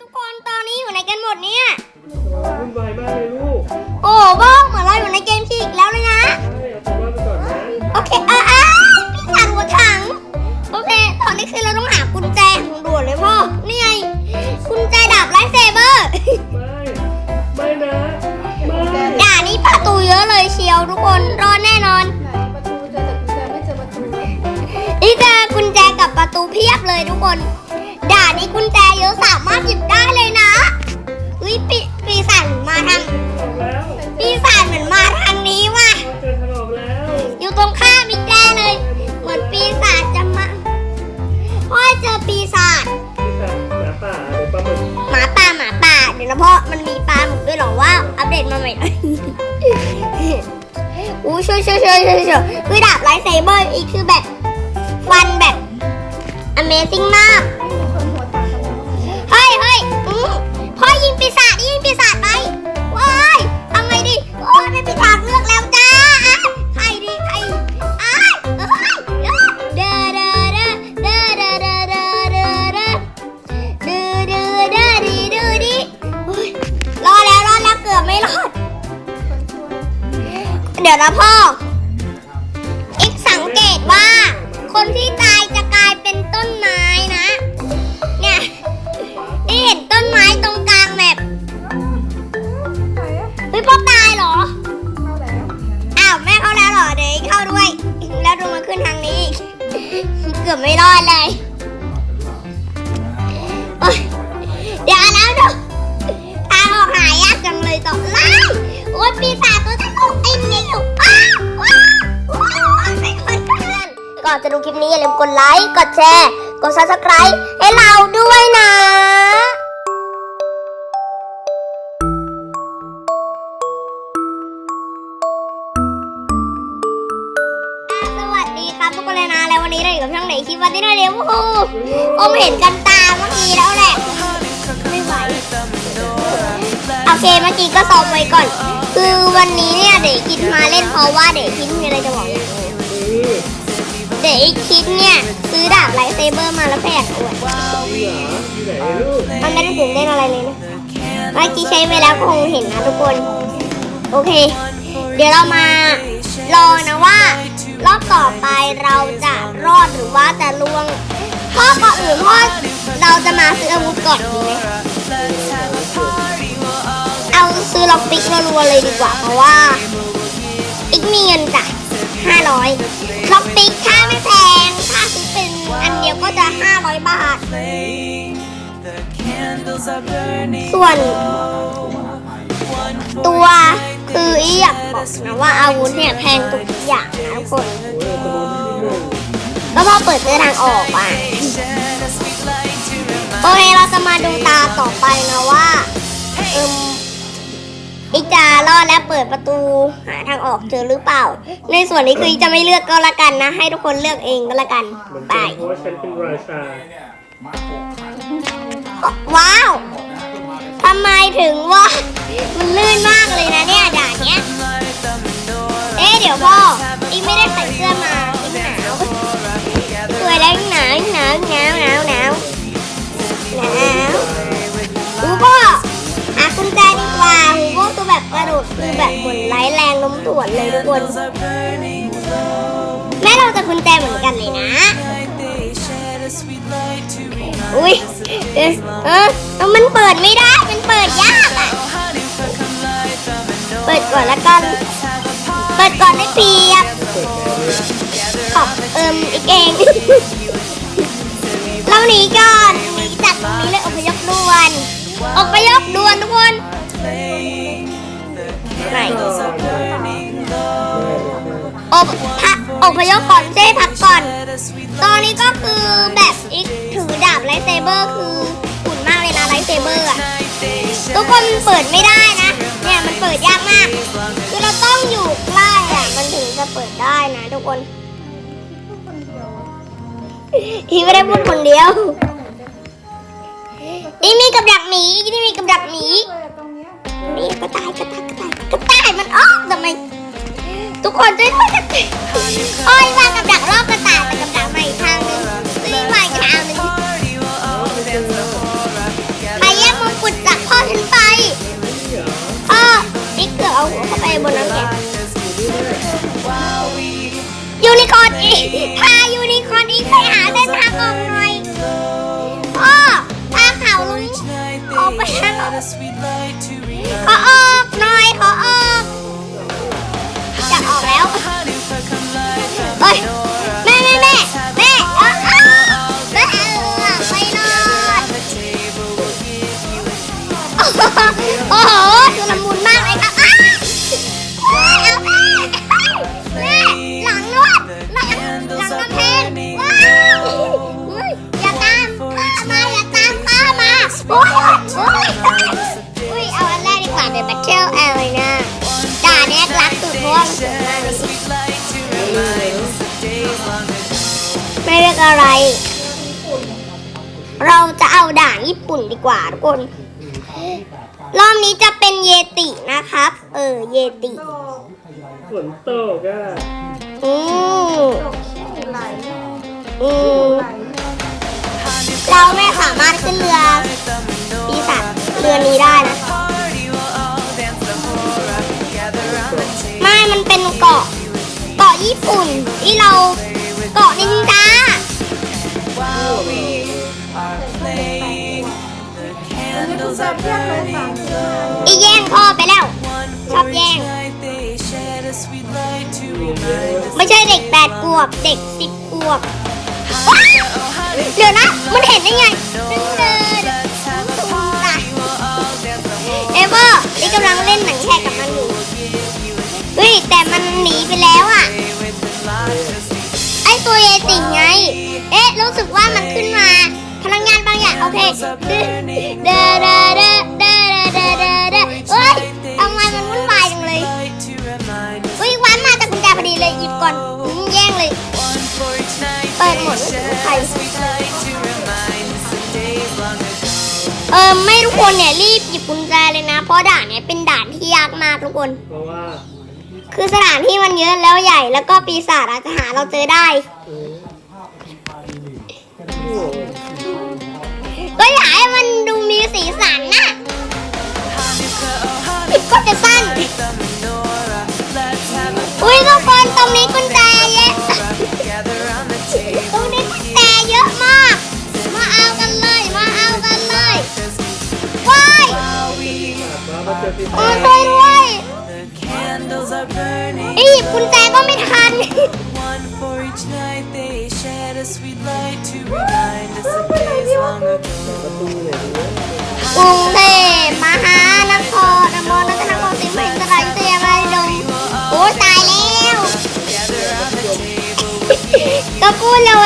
ทุกคนตอนนี้อยู่ในกันหมดเนี่ยโอ้วุ่นวายมากเลยลูกโอ้โบ้เหมือนเราอยู่ในเกมที่อีกแล้วเลยนะ ใช่เอาตัวรอดไปก่อนนะโอเคเออเออพี่ถังหัวถัง โอเค ตอนนี้คือเราต้องหากุญแจของด่วนเลยพ่อ นี่ไงกุญแจดาบไลท์เซเบอร์ ไม่ไม่นะไม่ด่านนี้ประตูเยอะเลยเชียวทุกคนรอดแน่นอน ไหนประตูเจอแต่กุญแจไม่เจอประตูนี่เจอกุญแจกับประตูเพียบเลยทุกคนด่า นนี้กุญแจเยอะสามารถหยิบได้เลยนะอุ้ยปีปีศาจเหมือนมาทางออกแล้วปีศาจเหมือนมาทางนี้ว่ะ เจอทางออกแล้วอยู่ตรงข้ามอีกแน่เลย เหมือนปีศาจจะมาพ่อเจอปีศาจพี่สาวหมาป่าหรือปลาหมึกหมาป่าหมาป่า เดี๋ยวนะพ่อมันมีปลาหมึกด้วยเหรอว่า อัปเดตมาใหม่หน่อยอู้ช่วยช่วยช่วยช่วยช่วยคือดาบไลท์เซเบอร์อีกคือแบบ ฟันแบบ Amazing มาก ปีศาจยิงปีศาจไปว้ายทำไงดีโอ้ยไม่ปีศาจเลือกแล้วจ้าอะใครดีใครอ้ายเอ้ยเอ้ยเด้อเด้อเด้อเด้อเด้อเด้อเด้อเด้อเด้อเด้อเด้อเด้อดีเด้อดีโอ้ยรอดแล้วรอดแล้วเกือบไม่รอด เดี๋ยวนะพ่ออี เกือบไม่รอดเลยโอ๊ยเดี๋ยวแล้วดูทางออกหายากจังเลยต่อไล่โอ้ยปีศาจตัวตกไอ้นี่อยู่ป้าว้าว้าวใส่คนกันก่อนจะดูคลิปนี้อย่าลืมกดไลค์ กดแชร์ กด subscribe ให้เราด้วยนะ คลิปวันที่น่าเลี้ยงโอ้โหอมเห็นกันตาเมื่อกี้แล้วแหละ ไม่ไหว โอเคเมื่อกี้ก็ซ้อมไว้ก่อน คือวันนี้เนี่ยเด็กคิดมาเล่นเพราะว่าเด็กคิดมีอะไรจะบอกอย่างนี้เด็กคิดเนี่ยซื้อดาบไลท์เซเบอร์มาแล้วแพกอวดมันไม่ได้ตื่นเต้นอะไรเลยนะเมื่อกี้ใช้ไปแล้วคงเห็นนะทุกคน โอเค เดี๋ยวเรามา รอนะว่า รอบต่อไปเราจะรอดหรือว่าจะล่วงพ่อก่อนอื่นพ่อเราจะมาซื้ออาวุธก่อนดีไหมเอาซื้อล็อกปิกรัวๆเลยดีกว่า เพราะว่าอีกมีเงินจ้ะห้าร้อยล็อกปิกค่าไม่แพงค่าซื้อเป็นอันเดียวก็จะห้าร้อยบาทส่วนตัว คืออีอยากบอกนะว่าอาวุธเนี่ยแพงทุกอย่างนะทุกคนโอ้ยตัวที่หนึ่งแล้วพอเปิดเจอทางออกอะโอเคเราจะมาดูตาต่อไปนะว่าเอิมอีกจะรอดและเปิดประตูหาทางออกเจอหรือเปล่า ในส่วนนี้คืออีกจะไม่เลือกก็แล้วกันนะ ให้ทุกคนเลือกเองก็แล้วกันเหมือนไปกันเพราะว่าฉันเป็นราชาว้าวทำไมถึงว่า มันลื่นมากเลยนะเนี่ยด่านเนี้ย เอ๊ะเดี๋ยวพ่ออีกไม่ได้ใส่เสื้อมาอีกหนาวสวยแล้วหนาวหนาวหนาวหนาวหนาวหนาวหูพ่อหากุญแจดีกว่าหูพ่อตัวแบบกระโดดคือแบบเหมือนไร้แรงล้มถ่วนเลยทุกคนแม่เราจะกุญแจเหมือนกันเลยนะอุ้ยเออเออเออมันเปิดไม่ได้ ก่อนละกัน เปิดก่อนได้เปรียบขอบเอิมอีกเอง เราหนีก่อนหนีจากตรงนี้เลยอพยพด่วน อพยพด่วนทุกคนไหนอบพักอพยพก่อนเจ้พักก่อน ตอนนี้ก็คือแบบอีกถือดาบไลท์เซเบอร์คืออุ่นมากเลยนะไลท์เซเบอร์อะทุกคนเปิดไม่ได้นะ ดยากมาก คือเราต้องอยู่ใกล้อะมันถึงจะเปิดได้นะ ทุกคนอีไม่ได้พูดคนเดียวอีมีกับดักหมีอีนี่มีกับดักหมีเลยตรงเนี้ยนี่กระต่ายกระต่ายกระต่ายกระต่ายมันอ้อทำไมทุกคนช่วยกระต่ายอ้อยว่ากับดักรอบกระต่ายแต่กับดักมาอีกทางนึงซื้อมาอีกทางนึง เขาไปบนน้ำแข็งยูนิคอร์นอีกพายูนิคอร์นอีกไปหาเส้นทางออกหน่อยพ่อทางเขาลุงออกไปทางออกขอออกหน่อยขอออกจะออกแล้วเฮ้ย อะไร เราจะเอาด่านญี่ปุ่นดีกว่าทุกคน รอบนี้จะเป็นเยตินะครับ เออ เยติโตฝนตกอะอืมตกขี้ไหลอืมไหลเราไม่สามารถขึ้นเรือปีศาจเรือนี้ได้นะ ไม่ มันเป็นเกาะ เกาะญี่ปุ่นที่เราเกาะนิ นจาอันนี้คุณจะเพี้ยนเลยสามอีแย่งพ่อไปแล้ว ชอบแย่ง ไม่ใช่เด็กแปดขวบ เด็กสิบขวบว้าเดี๋ยวนะ มันเห็นได้ไงเดินถูกอะเอเวอร์นี่กำลังเล่นหนังแข่กับมันอยู่เฮ้ยแต่มันหนีไปแล้วอะ ไอตัวเยติไง เอ๊ะ รู้สึกว่ามันขึ้นมา เอาเพลงเดาดาดาดาดาดาดาเฮ้ยทำไมมันวุ่นวายจังเลยอุ้ยวันมาจากกุญแจพอดีเลยหยิบก่อนแย่งเลยเปิดหมดไครเออไม่ทุกคนเนี่ยรีบหยิบกุญแจเลยนะ เพราะด่านเนี่ยเป็นด่านที่ยากมากทุกคนเพราะว่าคือสถานที่มันเยอะแล้วใหญ่ แล้วก็ปีศาจอาจจะหาเราเจอได้ สีสันน่ะก็จะสั้น อุ้ยทุกคนตรงนี้กุญแจเยอะตรงนี้กุญแจเยอะมาก มาเอากันเลย มาเอากันเลยว้ายว่ามาเจอพี่โอ้ช่วยด้วยอีหยิบกุญแจก็ไม่ทัน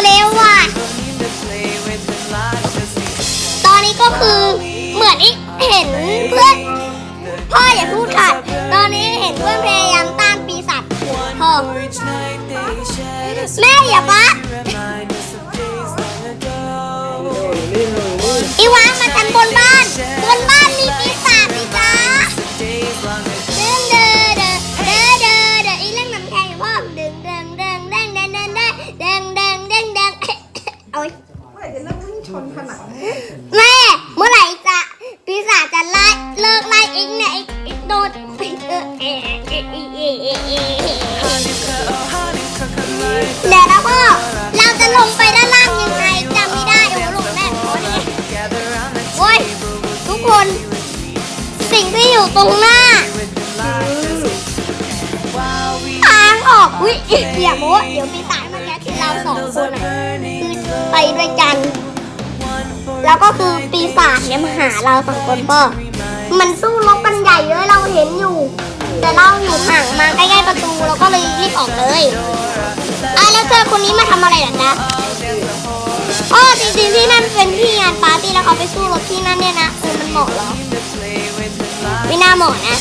เร็วว่ะ ตอนนี้ก็คือเหมือนอีกเห็นเพื่อนพ่ออย่าพูดค่ะตอนนี้เห็นเพื่อนพยายามต้านปีศาจพ่อแม่อย่าบ้า light to remind us of days long ago. โอ้ยนี่โอ้ยนี่อีวางมากันบนบ้าน บนบ้านมีปีศาจสิจ้าจเดินเดินเดินเดินเดินอีเล่นน้ำแข็งอยู่พ่อดึงเดิน น สิ่งที่อยู่ตรงหน้า ทางออกอุ้ยอย่าโม้เดี๋ยวปีศาจมันจะคือเราสองคนอะคือไปด้วยกัน แล้วก็คือปีศาจเนี่ยมาหาเราสองคนพ่อมันสู้รบกันใหญ่เลยเราเห็นอยู่ แต่เราอยู่ห่างมาใกล้ๆประตูเราก็เลยรีบออกเลยอะแล้วเธอคนนี้มาทำอะไรหรอจ๊ะ อ๋อจริงๆที่นั่นเป็นที่งานปาร์ตี้แล้วเขาไปสู้รบที่นั่นเนี่ยนะเออมันเหมาะเหรอ ไม่น่าเหมาะนะ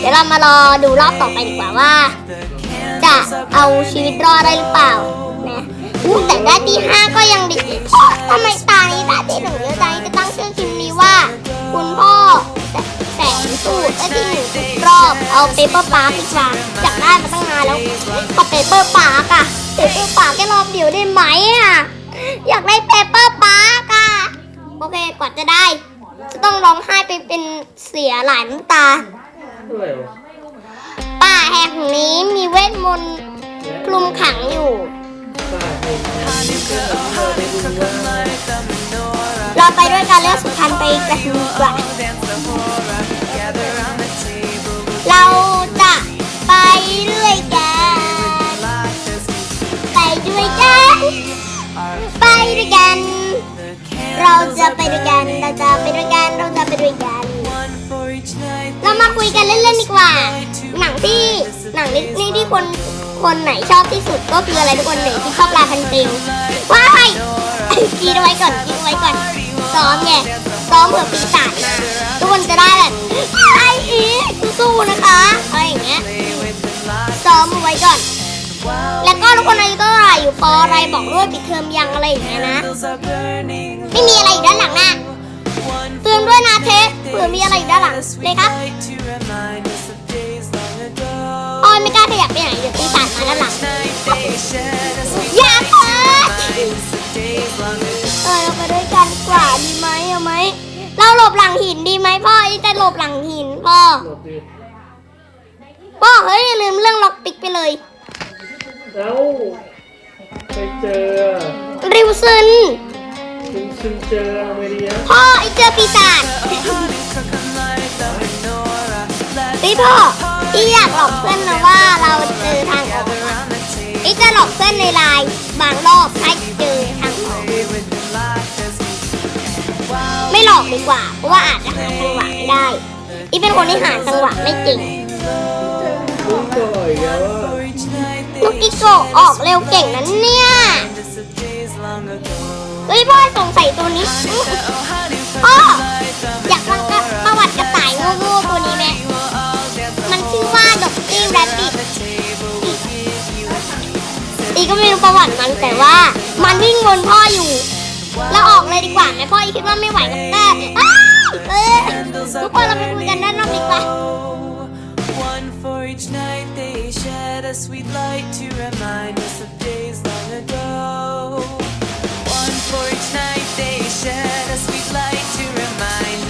เดี๋ยวเรามารอดูรอบต่อไปดีกว่าว่า จะเอาชีวิตรอดได้หรือเปล่านะอู้แต่ได้ที่ห้าก็ยังดีทำไมตานี้ตาที่หนึ่งเยอะจังจะตั้งชื่อคลิปนี้ว่า คุณพ่อแสนสูตรได้ที่หนึ่งรอบเอาเปเปอร์ปาร์กดีกว่าอยากได้มาตั้งนานแล้วขอเปเปอร์ปาร์กอะ เปเปอร์ปาร์กแค่รอบเดียวได้ไหมอะอยากได้เปเปอร์ปาร์กอะโอเคกว่าจะได้ จะต้องร้องไห้ไปเป็นเสียหลายน้ำตา อะไรวะป่าแห่งนี้มีเวทมนต์คลุมขังอยู่ป่าเห็นเราไปดูว่าเราไปด้วยกันเลือกสุพรรณไปกันดีกว่า เราจะไปด้วย ด้วยกัน เราจะไปด้วยกัน เราจะไปด้วยกัน เราจะไปด้วยกัน เรามาคุยกันเล่นๆดีกว่า หนังที่หนังนี่นี่ที่คนคนไหนชอบที่สุดก็คืออะไรทุกคนไหนที่ชอบลาพันเต็งว้ายกินเอาไว้ก่อนกินเอาไว้ก่อน ซ้อมไงซ้อมเผื่อปีศาจมาทุกคนจะได้แบบไอ้อีสู้ๆนะคะอะไรอย่างเงี้ยซ้อมเอาไว้ก่อน แล้วก็ทุกคนอายุเท่าไหร่อยู่ปออะไรบอกด้วยปิดเทอมยังอะไรอย่างเงี้ยนะ ไม่มีอะไรอยู่ด้านหลังนะเตือนด้วยนะเทสเผื่อมีอะไรอยู่ด้านหลังเลยครับออยไม่กล้าขยับไปไหนเดี๋ยวปีศาจมาด้านหลังอย่าเปิดเออเราไปด้วยกันกว่าดีไหมเอาไหมเราหลบหลังหินดีไหมพ่ออีจะหลบหลังหินพ่อพ่อเฮ้ยลืมเรื่องล็อกปิกไปเลย เอ้าไปเจอริวซึนคุณชิมเจออเมริกาพ่อไอเจอปีศาจพี่พ่อพี่อยากหลอกเพื่อนนะว่าเราเจอทางออกพี่จะหลอกเพื่อนในไลน์บางรอบให้เจอทางออกไม่หลอกดีกว่า เพราะว่าอาจจะหาจังหวะไม่ได้อีเป็นคนที่หาจังหวะไม่เก่งลุงก่อยแล้วว่า ลูกกิโกออกเร็วเก่งนั้นเนี่ยเฮ้ยพ่อสงสัยตัวนี้พ่ออยากฟังประวัติกระต่ายโง่ๆตัวนี้ไหมมันชื่อว่าดอกตี้แรบบิทอีก็ไม่รู้ประวัติมันแต่ว่า มันวิ่งวนพ่ออยู่ แล้วออกเลยดีกว่าไหมพ่อคิดว่าไม่ไหวกับแต่ทุกคนเราไปคุยกันด้านนอกดีกว่า shed a sweet light to remind us of